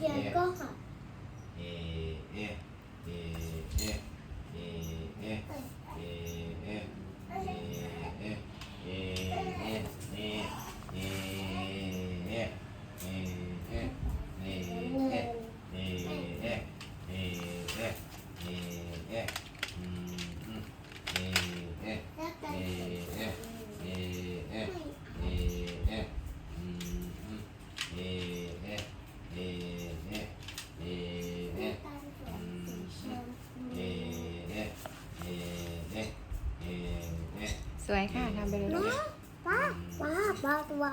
Giày. สวยค่ะทำไปเลยลูกป้าป้าป้าตัว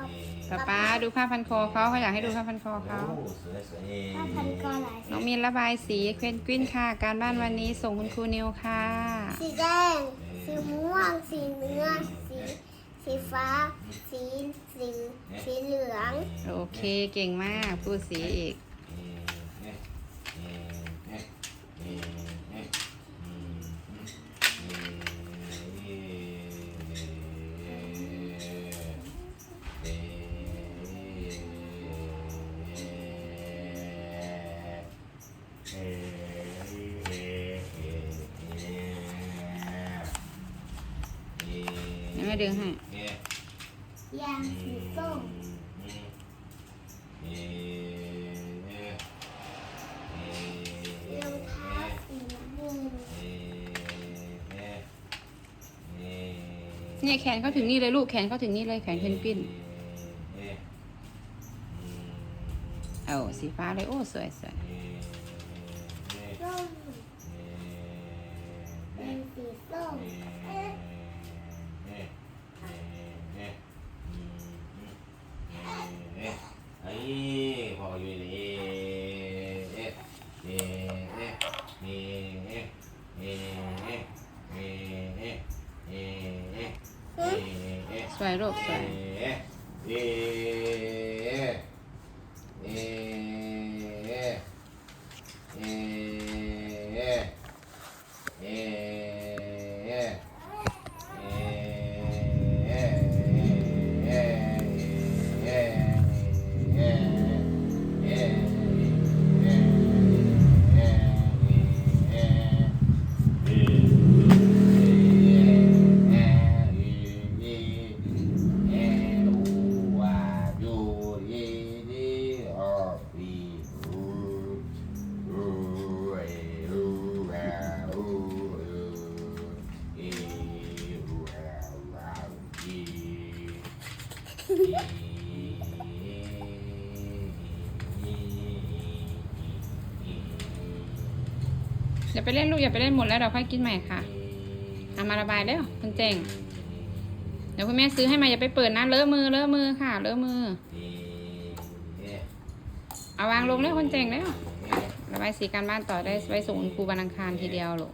ป๊าป๊าดูผ้าพันคอเขาเขาอยากให้ดูผ้าพันคอเขาโอ้สวยสวยป้าพันกอหลายน้องมีนระบายสีเควนกวินค่ะ การบ้านวันนี้ส่งคุณครูนิวค่ะ สีแดง สีม่วง สีเนื้อสีสีฟ้า สีสีสีเหลือง โอเคเก่งมากพูดสีอีก ดึงให้เอยางสีส้มเอเอเอรองเท้าสีน้ำเงินเอเอเอเนี่ยแขนเขาถึงนี่เลยลูกแขนเขาถึงนี่เลยแขนเพนกวินเอาสีฟ้าเลยโอ้สวยสวยเอเอส้มเอเป็นสีส้ม สวยลูกสวย เอ๊ะเอเอย่าไปเล่นลูกอย่าไปเล่นหมดแล้วเราค่อยกินใหม่ค่ะเอามาระบายเด้อคุณเจงเดี๋ยวคุณแม่ซื้อให้มาอย่าไปเปิดนะเลอะมือเลอะมือค่ะเลอะมือ เอาวางลงแล้วคุณเจงแล้วระบายสีการบ้านต่อได้ไว้ส่งคุณครูวันอังคารทีเดียวลูก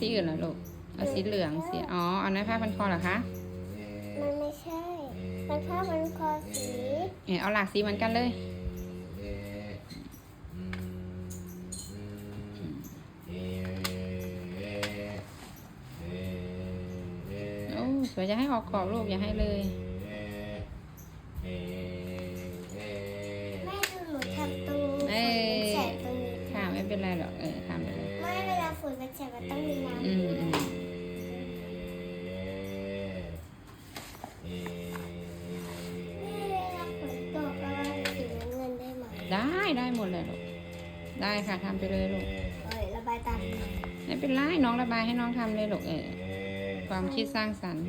สีอื่นเหรอลูก เอาสีเหลืองสีอ๋อ เอาในผ้าพันคอเหรอคะมันไม่ใช่ มันผ้ามันคอสีเออเอาหลากสีเหมือนกันเลย โอ้สวยจะให้ออกขอบลูกอย่าให้เลย ได้ได้หมดเลยลูกได้ค่ะทำไปเลยลูกเอ้ยระบายตามหน่อยไม่เป็นไรน้องระบายให้น้องทำเลยลูกเออความคิดสร้างสรรค์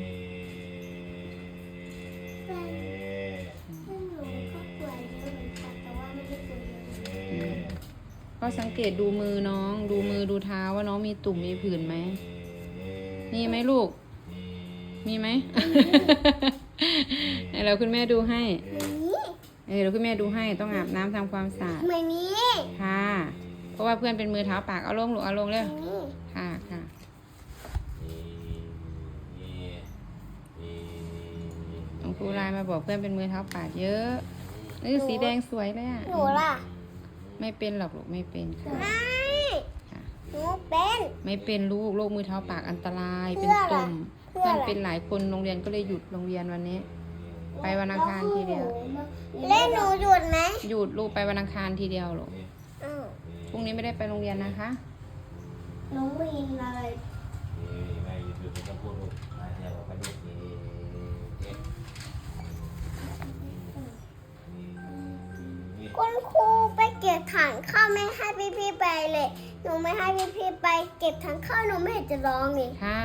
ซึ่งหนูก็กลัวอยู่เหมือนกันแต่ว่าไม่ได้กลัวเยอะอืมก็สังเกตดูมือน้อง ดูมือดูเท้าว่าน้องมีตุ่มมีผื่นไหมมีไหมลูก มีไหมเดี๋ยวคุณแม่ดูให้นี่ เออเดี๋ยวคุณแม่ดูให้ต้องอาบน้ำทำความสะอาด ไม่มีค่ะ เพราะว่าเพื่อนเป็นมือเท้าปากเอาลงลูกเอาลงเร็วนี่ค่ะค่ะโอ้ครูไลน์มาบอกเพื่อนเป็นมือเท้าปากเยอะนี่สีแดงสวยเลยอะ หนูล่ะ ไม่เป็นหรอกลูกไม่เป็นค่ะ ไม่ค่ะ หนูเป็น ไม่เป็นลูกโรคมือเท้าปากอันตรายเพื่เป็นออะไรตุ่มเพื่เพื่ออนอะไรเป็นหลายคนโรงเรียนก็เลยหยุดโรงเรียนวันนี้ ไปวันอังคารทีเดียว เล่นหนูหยุดไหมหยุดลูกไปวันอังคารทีเดียวลูกอ้าวพรุ่งนี้ไม่ได้ไปโรงเรียนนะคะน้องมีนอะไรไม่หยุดหยุดต้องพูดลูกมาเที่ยวกันลูกเอ๊ะนี่คุณครูไปเก็บถังข้าวไม่ให้พี่ๆไปเลย หนูไม่ให้พี่ๆไป เก็บถังข้าวหนูไม่เห็นจะร้องนี่ค่ะ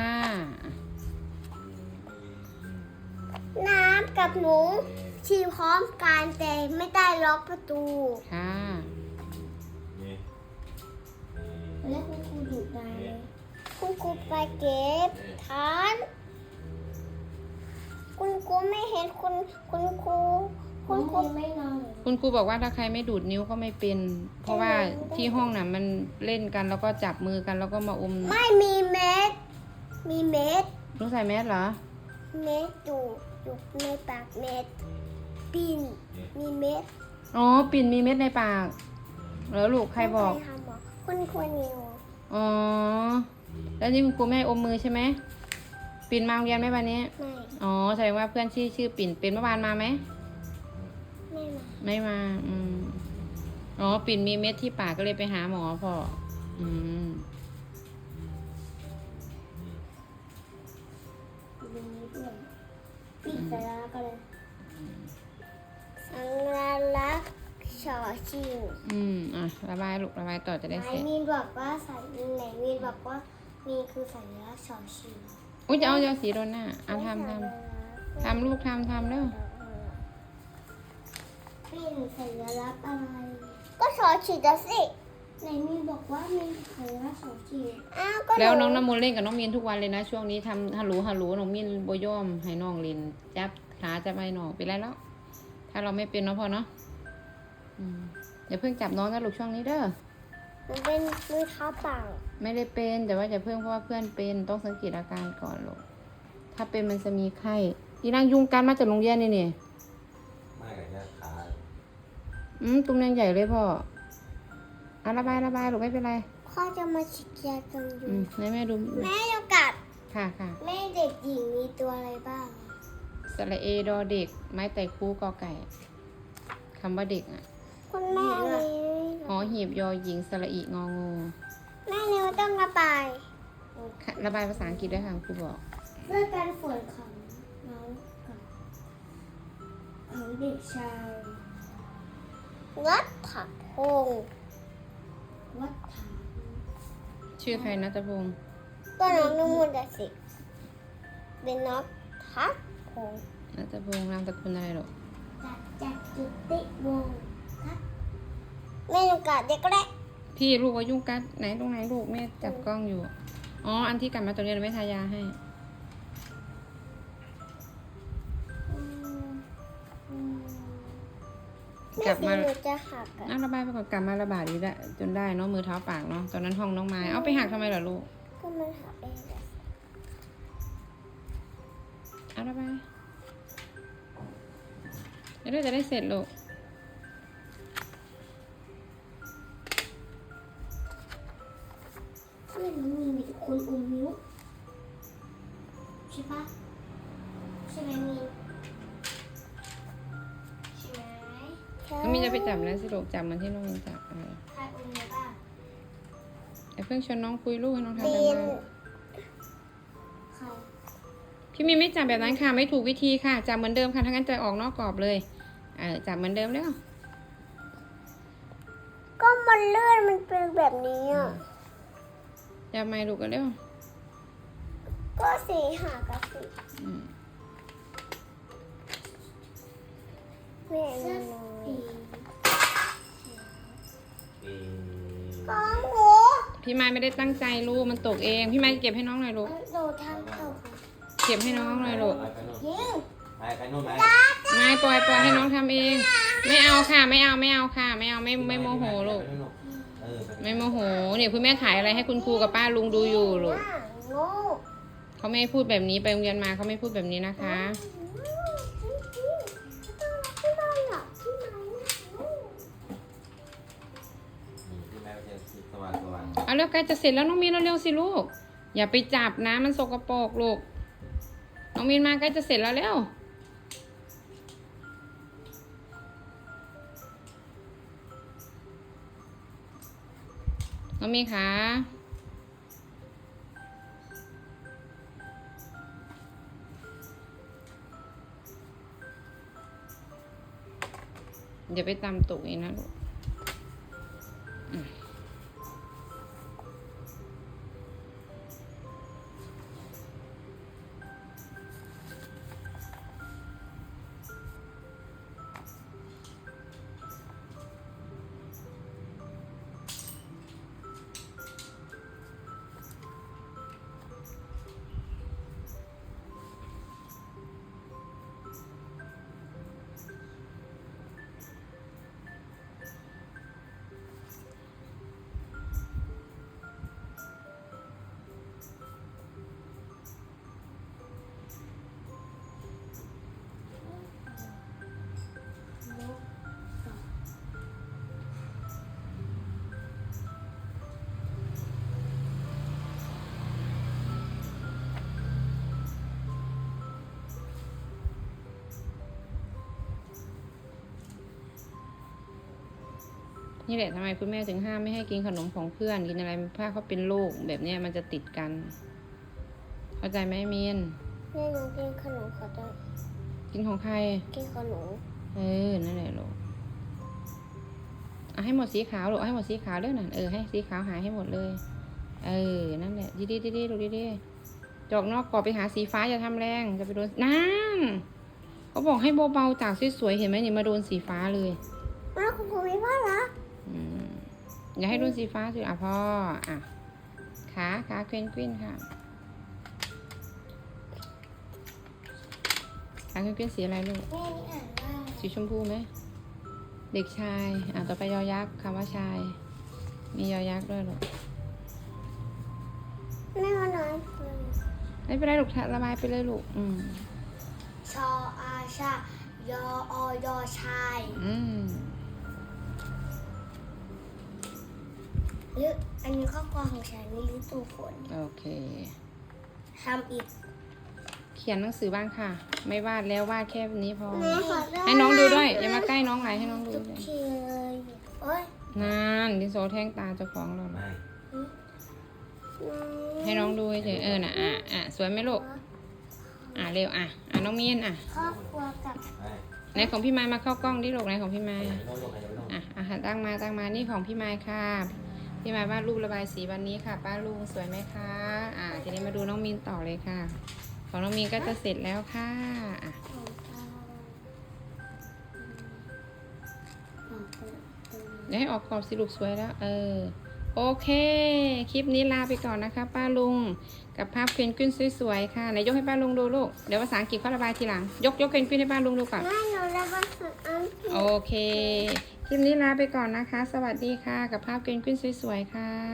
น้ำกับหนูชีพร้อมกันแต่ไม่ได้ล็อกประตูค่ะ นี่แล้วคุณครูหยุดได้เลยคุณครูไปเก็บฐาน คุณครูไม่เห็นคุณคุณครูคุณครูไม่นอนคุณครูบอกว่าถ้าใครไม่ดูดนิ้วก็ไม่เป็น เพราะว่าที่ห้องน่ะมันเล่นกันแล้วก็จับมือกันแล้วก็มาอม ไม่มีเม็ดมีเม็ดหนูใส่แมสเหรอ เม็ดอ ยู่อยู่ในปากเม็ดปิ่นมีเม็ดอ๋อ ปิ่นมีเม็ดในปากเหรอลูกใครบอก ใครทำหรอคุณครูนิวอ๋อ แล้วนี่คุณครูไม่ให้อมมือใช่ไหม ปิ่นมาโรงเรียนไหมวันนี้ ไม่อ๋อ แสดงว่าเพื่อนชื่อชื่อปิ่นปิ่นเมื่อวานมาไหม ไม่มาไม่มา อืม อ๋อ ปิ่นมีเม็ดที่ปากก็เลยไปหาหมอพ่ออืม สัญลักษณ์ก็เลยสัญลักษณ์ชอชิงอืมอะระบายลูกระบายต่อจะได้ไหนเสร็จมีนบอกว่าสัญไหนมีนบอกว่ามีคือสัญลักษณ์ชอชิงอุ้ยจะเอาเยาสีโดนหน้าอะทำทำทำลูกทำทำเร็วเป็นสัญลักษณ์อะไร ก็ชอชิงจะสิ ไหนมีนบอกว่ามีสัญลักษณ์ชอชิงอ้าวก็แล้วน้องหน้ำมนต์เล่นกับน้องมีนทุกวันเลยนะ ช่วงนี้ทำฮัลโหลฮัลโหลน้องมีนโบย่อมให้น้องเล่นจับขาจับไม้น้องเป็นไรแล้ว ถ้าเราไม่เป็นเนาะพ่อเนาะอืมอย่าเพิ่งจับน้องนะลูกช่วงนี้เด้อมันเป็นมือเท้าเปล่าไม่ได้เป็นแต่ว่าอย่าเพิ่งเพราะว่าเพื่อนเป็นต้องสังเกตอาการก่อนลูกถ้าเป็นมันจะมีไข้ที่นั่งยุงกันมาจากโรงเรียนนี่นี่ไม่กับยาขาอืมตุ้มยังใหญ่เลยพ่อ อะระบายระบายลูกไม่เป็นไรพ่อจะมาฉีดยากันยุอืงมให้แม่ดูแม่ยกัดค่ะค่ะแม่เด็กหญิงมีตัวอะไรบ้าง สระเอดอเด็ก ไม้ไต่คูกอไก่คำว่าเด็กอะคุณแม่เลยหอหีบยอหญิงสระอีงองูแม่นิวต้องระบายค่ะระบายภาษาอังกฤษด้วยค่ะครูบอกเพื่อการฝนของน้องกับของเด็กชายวัดถักพง ชื่อใครนัตพงศ์ก็น้องนุ่มนต์สิเป็นน้องทักพงศ์นัตพงศ์นามสกุลอะไรหรอจากจากจุติวงศ์ครับแม่นุกัดเด็กแรกพี่ลูกว่ายุ่งกัดไหนตรงไหนลูกแม่จับกล้องอยู่อ๋ออันที่กลับมาตัวนี้เราไม่ทายาให้ กลับมาแสีหนูจะหักอะน่าระบายไปก่อนกลับมาระบาดอีกแล้วจนได้เนาะมือเท้าปากเนาะตอนนั้นห้องน้องไม้เอาไปหักทำไมเหรอลูกก็มันหักเองอะเอาระบายเดี๋ยวเราจะได้เสร็จลูกไม่รู้มีมีแต่คนอมนิ้วใช่ปะใช่ไหมมี น้องมีจะไปจับแล้วสิลูกจับมันที่น้องมีจับเออใครอมนิ้วบ้างอย่าเพิ่งชวนน้องคุยลูกให้น้องทำปีกันนบ้านใครพี่มีไม่จับแบบนั้นค่ะไม่ถูกวิธีค่ะจับเหมือนเดิมค่ะถ้างั้นจะออกนอกกรอบเลยเออจับเหมือนเดิมแล้วก็มันเลื่อนมันเป็นแบบนี้อะ จับไม้ลูกกันเร็วก็สีหากับสีอืม ของหนูพี่ไม้ไม่ได้ตั้งใจลูกมันตกเอง พี่ไม้เก็บให้น้องหน่อยลูกโดดทางตกเก็บให้น้องหน่อยลูกไปไปนู่นยิงไปไปนู่นไปไม่ปล่อยปล่อยให้น้องทำเอง ไม่เอาค่ะ ไม่เอาไม่เอาค่ะ ไม่เอาไม่ไม่โมโหลูก ไม่โมโหเนี่ยคุณแม่ถ่ายอะไรให้คุณครูกับป้าลุงดูอยู่ลูกเขาไม่พูดแบบนี้ไปโรงเรียนมาเขาไม่พูดแบบนี้นะคะ ใกล้จะเสร็จแล้วน้องมีนเร็วๆสิลูก อย่าไปจับนะมันสกปรกลูก น้องมีนมาใกล้จะเสร็จแล้วเร็วน้องมีคะอย่าไปตำตกเองนะลูก นี่แหละทำไมคุณแม่ถึงห้ามไม่ให้กินขนมของเพื่อนกินอะไรถ้าเขาเป็นโรคแบบเนี้ยมันจะติดกัน เข้าใจไหมมีนแม่หนูกินขนมขอได้กินของใคร กินขนมเออนั่นแหละลูกเอาให้หมดสีขาวลูกเอาให้หมดสีขาวเด้อน่ะเออให้สีขาวหายให้หมดเลย เออนั่นแหละดีดีดีดีลูกดีดีจอกนอกกรอบไปหาสีฟ้าอย่าทำแรงจะไปโดนนั่นเขาบอกให้เบาๆจากสวยๆเห็นไหมนี่มาโดนสีฟ้าเลยมาคุณครูมีพ่อเหรออืม อย่าให้โดนสีฟ้าสิอะพ่อ อะ ขาขาเคว้นกวินค่ะ ขาเคว้นกวินสีอะไรลูกแม่นี่อ่านว่าสีชมพูไหม เด็กชาย อะ ต่อไปยอยักษ์คำว่าชาย มียอยักษ์ด้วยหรอแม่ว่าน้อยไม่เป็นไรลูกระบายไปเลยลูก อืมชออาชายออยอชาย อืม หรืออันนี้ข้อความของฉันนี่ฤดูฝนโอเค ทำอีกเขียนหนังสือบ้างค่ะ ไม่วาดแล้ววาดแค่นี้พอแม่ขอได้ให้น้องดูด้วยอย่ามาใกล้น้องไหลให้น้องดูทุกด้วยทีเลยโอ้ยนานดินโซแท่งตาเจ้าของเราไม่ให้น้องดูเฉยๆเออน่ะอะอะสวยไหมลูกอะเร็วอะอะน้องมีนอะครอบครัวกับไม่ไหนของพี่ไม้มาเข้ากล้องดิลูกไหนของพี่ไม้ไม่ต้องลงใครจะไม่ต้อง อะอะหันตั้งมาตั้งมานี่ของพี่ไม้ค่ะ พี่ไม้วารูประบายสีวันนี้ค่ะ ป้าลุงสวยไหมคะ อะทีนี้มาดูน้องมีนต่อเลยค่ะ ของน้องมีนก็จะเสร็จแล้วค่ะอะเดี๋ยวให้ออกกรอบสิลูกสวยแล้ว เออ โอเค คลิปนี้ลาไปก่อนนะคะ ป้าลุง กับภาพเพนกวินสวยๆค่ะไหนยกให้ป้าลุงดูลูก เดี๋ยวภาษาอังกฤษเขาระบายทีหลัง ยกยกเพนกวินให้ป้าลุงดูก่อน โอเค คลิปนี้ลาไปก่อนนะคะ สวัสดีค่ะ กับภาพเพนกวินสวยๆค่ะ